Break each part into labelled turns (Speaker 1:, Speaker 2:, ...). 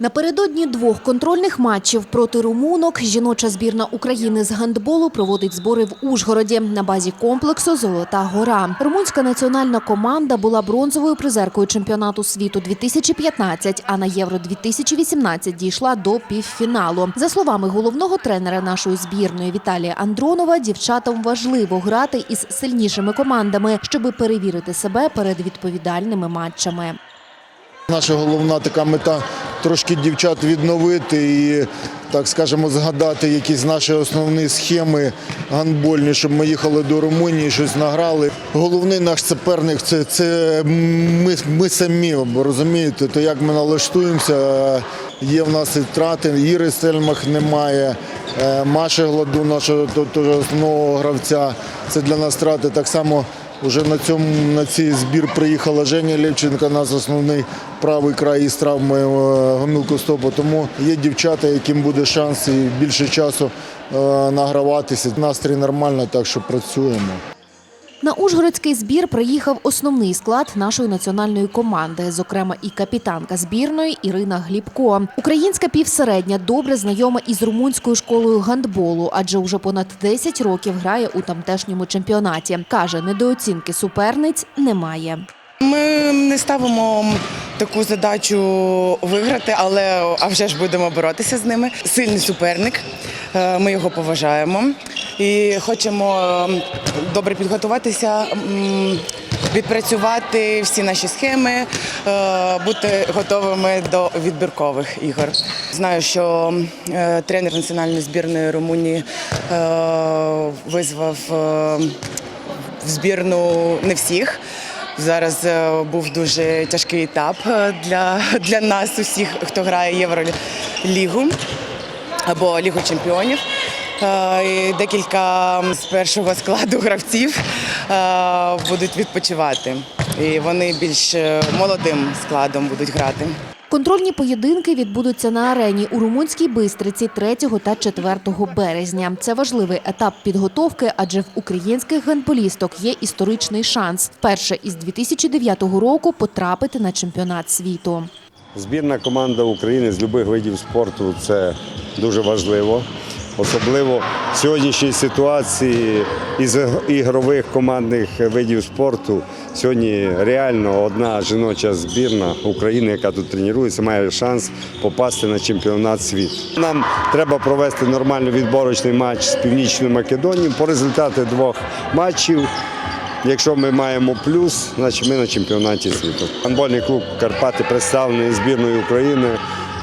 Speaker 1: Напередодні двох контрольних матчів проти румунок жіноча збірна України з гандболу проводить збори в Ужгороді на базі комплексу Золота гора. Румунська національна команда була бронзовою призеркою чемпіонату світу 2015, а на Євро 2018 дійшла до півфіналу. За словами головного тренера нашої збірної Віталія Андронова, дівчатам важливо грати із сильнішими командами, щоби перевірити себе перед відповідальними матчами.
Speaker 2: Наша головна така мета трошки дівчат відновити і, так скажемо, згадати якісь наші основні схеми гандбольні, щоб ми їхали до Румунії, щось награли. Головний наш суперник це, це ми, ми самі, розумієте, то як ми налаштуємося. Є в нас і втрати, Іри Сельмах немає, е, Маші Гладу, нашого основного гравця. Це для нас втрати. Так само Уже на цьому на цей збір приїхала Женя Левченко, нас основний правий край із травмою гомілку стопу. Тому є дівчата, яким буде шанс і більше часу е, награватися. Настрій нормально, так що працюємо.
Speaker 1: На Ужгородський збір приїхав основний склад нашої національної команди, зокрема і капітанка збірної Ірина Глібко. Українська півсередня добре знайома із румунською школою гандболу, адже уже понад 10 років грає у тамтешньому чемпіонаті. Каже, недооцінки суперниць немає.
Speaker 3: Ми не ставимо таку задачу виграти, але а вже ж будемо боротися з ними. Сильний суперник, е, ми його поважаємо і хочемо е, добре підготуватися, відпрацювати всі наші схеми, е, бути готовими до відбіркових ігор. Знаю, що е, тренер національної збірної Румунії е, визвав. в збірну не всіх. Зараз був дуже тяжкий етап для, для нас, усіх, хто грає Євролігу або Лігу чемпіонів. Е, і Декілька з першого складу гравців е, будуть відпочивати. І вони більш е, молодим складом будуть грати.
Speaker 1: Контрольні поєдинки відбудуться на арені у румунській бистриці 3 та 4 березня. Це важливий етап підготовки, адже в українських гандболісток є історичний шанс вперше із 2009 року потрапити на чемпіонат світу.
Speaker 4: Збірна команда України з будь-яких видів спорту це дуже важливо. Особливо в сьогоднішній ситуації із ігрових командних видів спорту. Сьогодні реально одна жіноча збірна України, яка тут тренується, має шанс попасти на чемпіонат світу. Нам треба провести нормальний відборочний матч з Північною Македонією. По результату двох матчів Якщо ми маємо плюс, значить ми на чемпіонаті світу. Гандбольний клуб Карпати представлений збірною України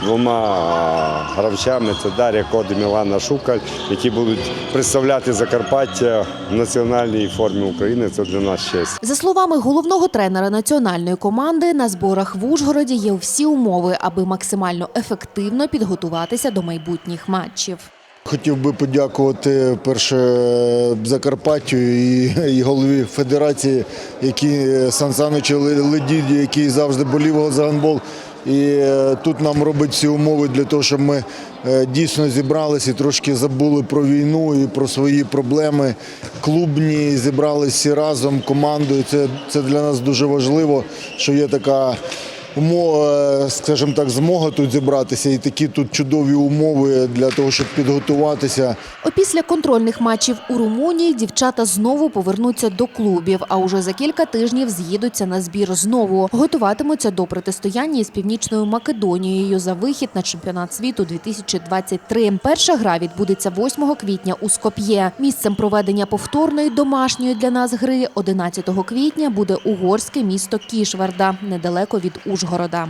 Speaker 4: двома гравцями це Дар'я Кодим і Шукаль, які будуть представляти Закарпаття в національній формі України. Це для нас честь.
Speaker 1: За словами головного тренера національної команди, на зборах в Ужгороді є всі умови, аби максимально ефективно підготуватися до майбутніх матчів.
Speaker 2: Хотів би подякувати перше Закарпаттю і, і голові федерації, які Сан Саничу Ледіді, який завжди болів за гандбол. І е, тут нам робить всі умови для того, щоб ми е, дійсно зібралися і трошки забули про війну і про свої проблеми клубні, зібралися разом командою. Це, це для нас дуже важливо, що є така скажімо так, змога тут зібратися і такі тут чудові умови для того, щоб підготуватися.
Speaker 1: Опісля контрольних матчів у Румунії дівчата знову повернуться до клубів, а уже за кілька тижнів з'їдуться на збір знову. Готуватимуться до протистояння із Північною Македонією за вихід на чемпіонат світу 2023. Перша гра відбудеться 8 квітня у Скоп'є. Місцем проведення повторної домашньої для нас гри 11 квітня буде угорське місто Кішварда, недалеко від Ужгорода.